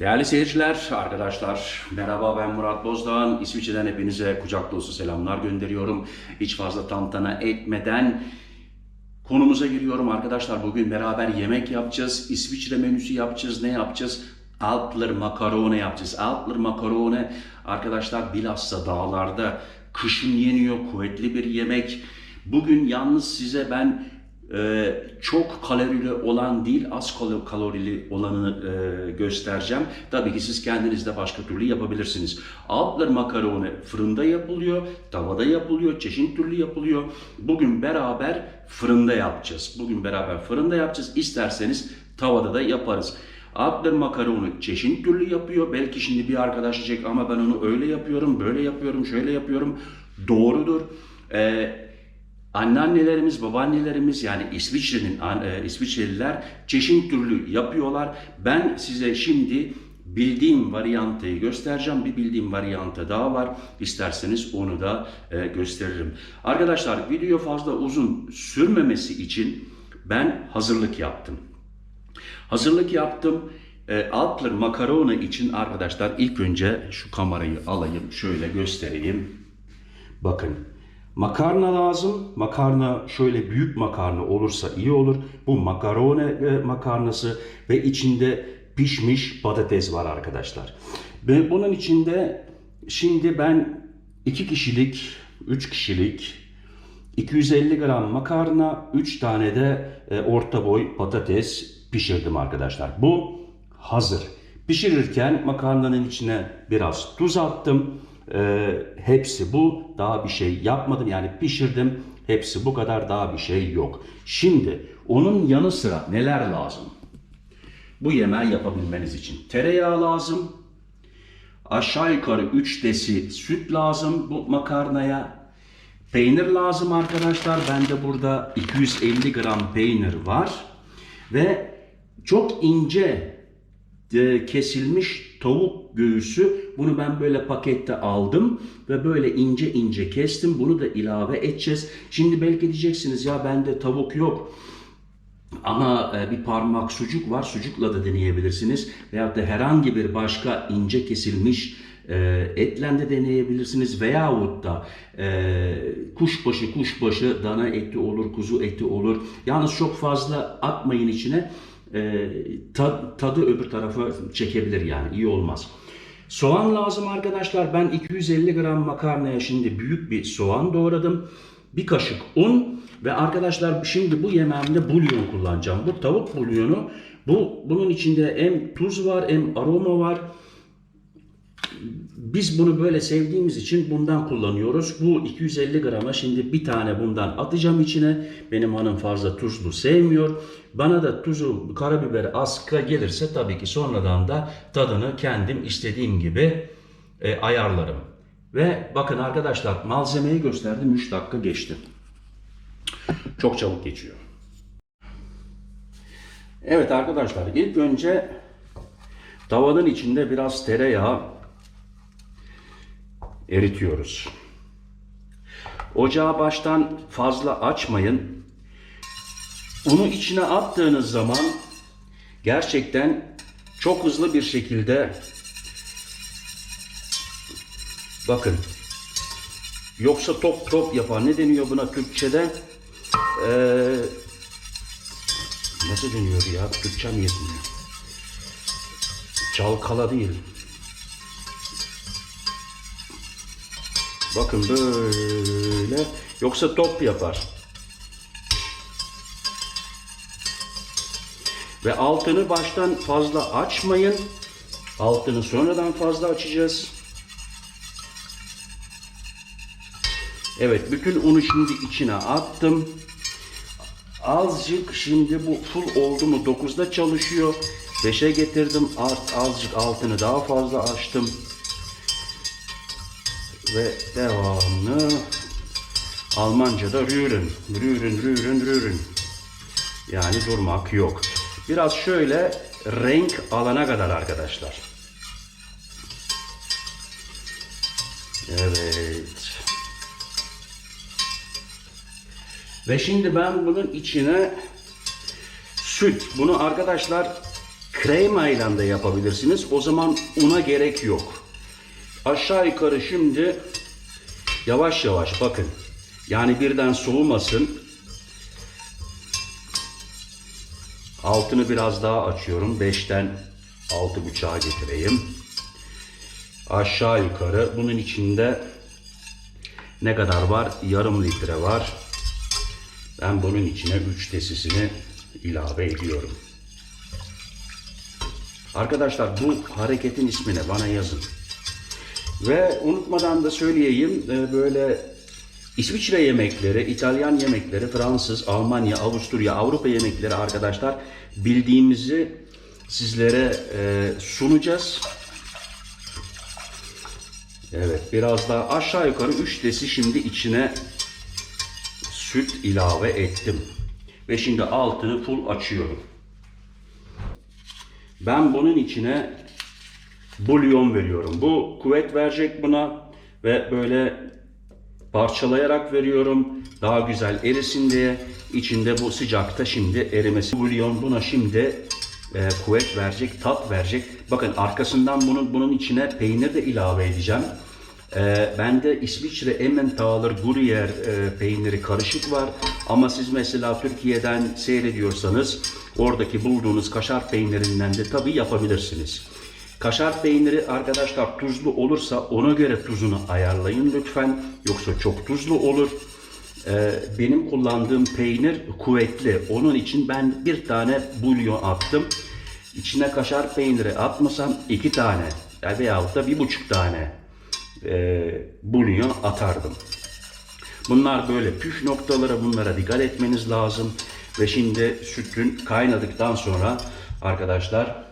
Değerli seyirciler, arkadaşlar, merhaba ben Murat Bozdağ'ın. İsviçre'den hepinize kucak dolusu selamlar gönderiyorum. Hiç fazla tantana etmeden konumuza giriyorum arkadaşlar. Bugün beraber yemek yapacağız. İsviçre menüsü yapacağız. Ne yapacağız? Alpler makarone yapacağız. Alpler makarone arkadaşlar bilhassa dağlarda kışın yeniyor. Kuvvetli bir yemek. Bugün yalnız size ben e, çok kalorili olan değil az kal- kalorili olanı e, göstereceğim. Tabii ki siz kendiniz de başka türlü yapabilirsiniz. Alpler makarone fırında yapılıyor, tavada yapılıyor, çeşit türlü yapılıyor. Bugün beraber fırında yapacağız. Bugün beraber fırında yapacağız. İsterseniz tavada da yaparız. Alpler makaronu çeşit türlü yapıyor. Belki şimdi bir arkadaş diyecek ama ben onu öyle yapıyorum, böyle yapıyorum, şöyle yapıyorum. Doğrudur. Eee Anneannelerimiz, babaannelerimiz yani İsviçre'nin e, İsviçreliler çeşit türlü yapıyorlar. Ben size şimdi bildiğim varyantayı göstereceğim. Bir bildiğim varyantı daha var. İsterseniz onu da e, gösteririm. Arkadaşlar video fazla uzun sürmemesi için ben hazırlık yaptım. Hazırlık yaptım. E, Alpler makarona için arkadaşlar ilk önce şu kamerayı alayım şöyle göstereyim. Bakın makarna lazım. Makarna şöyle büyük makarna olursa iyi olur. Bu makarone e, makarnası ve içinde pişmiş patates var arkadaşlar. Ve bunun içinde şimdi ben 2 kişilik, 3 kişilik 250 gram makarna, 3 tane de e, orta boy patates pişirdim arkadaşlar. Bu hazır. Pişirirken makarnanın içine biraz tuz attım. E, hepsi bu. Daha bir şey yapmadım. Yani pişirdim. Hepsi bu kadar. Daha bir şey yok. Şimdi onun yanı sıra neler lazım? Bu yemeği yapabilmeniz için tereyağı lazım. Aşağı yukarı 3 desi süt lazım bu makarnaya. Peynir lazım arkadaşlar. Bende burada 250 gram peynir var. Ve çok ince e, kesilmiş tavuk göğüsü. Bunu ben böyle pakette aldım ve böyle ince ince kestim. Bunu da ilave edeceğiz. Şimdi belki diyeceksiniz ya bende tavuk yok. Ama e, bir parmak sucuk var. Sucukla da deneyebilirsiniz. Veyahut da herhangi bir başka ince kesilmiş e, etle de deneyebilirsiniz. Veyahut da kuşbaşı, kuşbaşı, dana eti olur, kuzu eti olur. Yalnız çok fazla atmayın içine. E, ta- tadı öbür tarafa çekebilir yani. iyi olmaz. Soğan lazım arkadaşlar. Ben 250 gram makarnaya şimdi büyük bir soğan doğradım. Bir kaşık un ve arkadaşlar şimdi bu yemeğimde bulyon kullanacağım. Bu tavuk bulyonu. Bu bunun içinde hem tuz var hem aroma var. Biz bunu böyle sevdiğimiz için bundan kullanıyoruz. Bu 250 grama şimdi bir tane bundan atacağım içine. Benim hanım fazla tuzlu sevmiyor. Bana da tuzu, karabiber az gelirse tabii ki sonradan da tadını kendim istediğim gibi e, ayarlarım. Ve bakın arkadaşlar malzemeyi gösterdim 3 dakika geçti. Çok çabuk geçiyor. Evet arkadaşlar ilk önce tavanın içinde biraz tereyağı eritiyoruz. Ocağı baştan fazla açmayın. Unu içine attığınız zaman gerçekten çok hızlı bir şekilde bakın yoksa top top yapar. Ne deniyor buna Türkçe'de? Ee, nasıl deniyor ya? Türkçem yetmiyor. Çalkala değil. Bakın böyle. Yoksa top yapar. Ve altını baştan fazla açmayın. Altını sonradan fazla açacağız. Evet, bütün unu şimdi içine attım. Azıcık şimdi bu full oldu mu 9'da çalışıyor. 5'e getirdim. Az, azıcık altını daha fazla açtım ve devamlı Almanca'da rühren, rühren, rühren, rühren. Yani durmak yok. Biraz şöyle renk alana kadar arkadaşlar. Evet. Ve şimdi ben bunun içine süt. Bunu arkadaşlar Krema ile de yapabilirsiniz. O zaman una gerek yok. Aşağı yukarı şimdi yavaş yavaş bakın. Yani birden soğumasın. Altını biraz daha açıyorum. 5'ten 6.5'a getireyim. Aşağı yukarı bunun içinde ne kadar var? Yarım litre var. Ben bunun içine 3 tesisini ilave ediyorum. Arkadaşlar bu hareketin ismini bana yazın. Ve unutmadan da söyleyeyim e, böyle İsviçre yemekleri, İtalyan yemekleri, Fransız, Almanya, Avusturya, Avrupa yemekleri arkadaşlar bildiğimizi sizlere e, sunacağız. Evet biraz daha aşağı yukarı 3 desi şimdi içine süt ilave ettim. Ve şimdi altını full açıyorum. Ben bunun içine bulyon veriyorum. Bu kuvvet verecek buna ve böyle parçalayarak veriyorum. Daha güzel erisin diye. İçinde bu sıcakta şimdi erimesi. Bulyon buna şimdi e, kuvvet verecek, tat verecek. Bakın arkasından bunun bunun içine peynir de ilave edeceğim. E, bende İsviçre Emmentaler Gruyère e, peyniri karışık var. Ama siz mesela Türkiye'den seyrediyorsanız oradaki bulduğunuz kaşar peynirinden de tabii yapabilirsiniz. Kaşar peyniri arkadaşlar tuzlu olursa ona göre tuzunu ayarlayın lütfen. Yoksa çok tuzlu olur. Ee, benim kullandığım peynir kuvvetli. Onun için ben bir tane bulyon attım. İçine kaşar peyniri atmasam iki tane veyahut da bir buçuk tane e, bulyon atardım. Bunlar böyle püf noktaları bunlara dikkat etmeniz lazım. Ve şimdi sütün kaynadıktan sonra arkadaşlar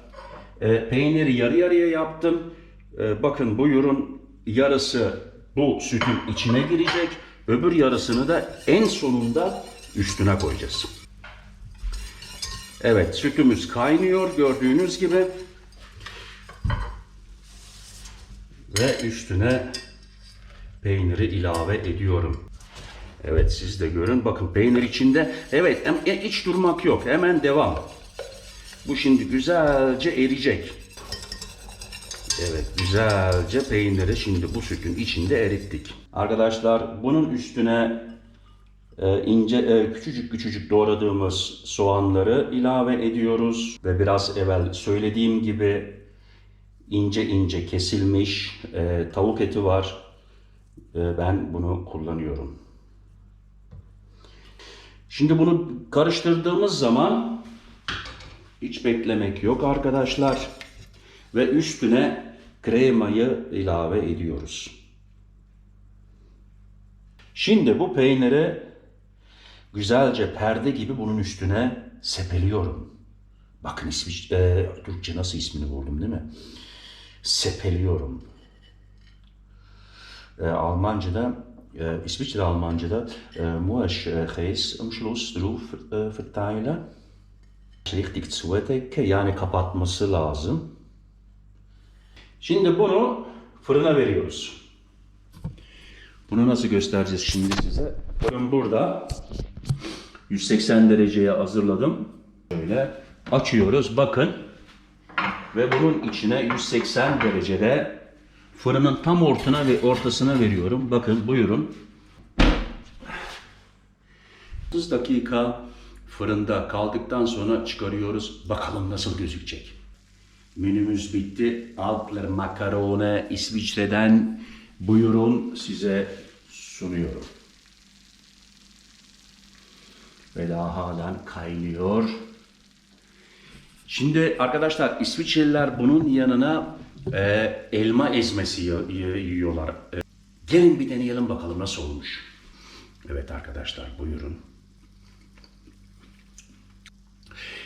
e, peyniri yarı yarıya yaptım. E, bakın buyurun yarısı bu sütün içine girecek. Öbür yarısını da en sonunda üstüne koyacağız. Evet sütümüz kaynıyor gördüğünüz gibi. Ve üstüne peyniri ilave ediyorum. Evet siz de görün. Bakın peynir içinde. Evet hiç durmak yok. Hemen devam. Bu şimdi güzelce eriyecek. Evet güzelce peyniri şimdi bu sütün içinde erittik. Arkadaşlar bunun üstüne e, ince e, küçücük küçücük doğradığımız soğanları ilave ediyoruz ve biraz evvel söylediğim gibi ince ince kesilmiş e, tavuk eti var. E, ben bunu kullanıyorum. Şimdi bunu karıştırdığımız zaman hiç beklemek yok arkadaşlar. Ve üstüne kremayı ilave ediyoruz. Şimdi bu peyniri güzelce perde gibi bunun üstüne sepeliyorum. Bakın ismi, e, Türkçe nasıl ismini buldum değil mi? Sepeliyorum. E, Almanca'da, e, İsviçre Almanca'da e, muss äh, Käse am e, verteilen. Richtig zudecken, yani kapatması lazım. Şimdi bunu fırına veriyoruz. Bunu nasıl göstereceğiz şimdi size? Fırın burada. 180 dereceye hazırladım. Şöyle açıyoruz. Bakın. Ve bunun içine 180 derecede fırının tam ortana ve ortasına veriyorum. Bakın buyurun. 30 dakika fırında kaldıktan sonra çıkarıyoruz. Bakalım nasıl gözükecek. Menümüz bitti. Alpler makarone İsviçre'den buyurun size sunuyorum. Ve daha halen kaynıyor. Şimdi arkadaşlar İsviçreliler bunun yanına e, elma ezmesi yi- yi- yiyorlar. E, gelin bir deneyelim bakalım nasıl olmuş. Evet arkadaşlar buyurun.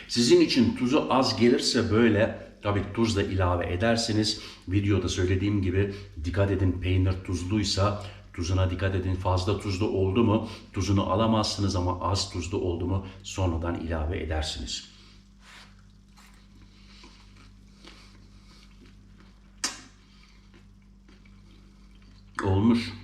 Sizin için tuzu az gelirse böyle tabii tuz da ilave edersiniz. Videoda söylediğim gibi dikkat edin peynir tuzluysa tuzuna dikkat edin. Fazla tuzlu oldu mu tuzunu alamazsınız ama az tuzlu oldu mu sonradan ilave edersiniz. Olmuş.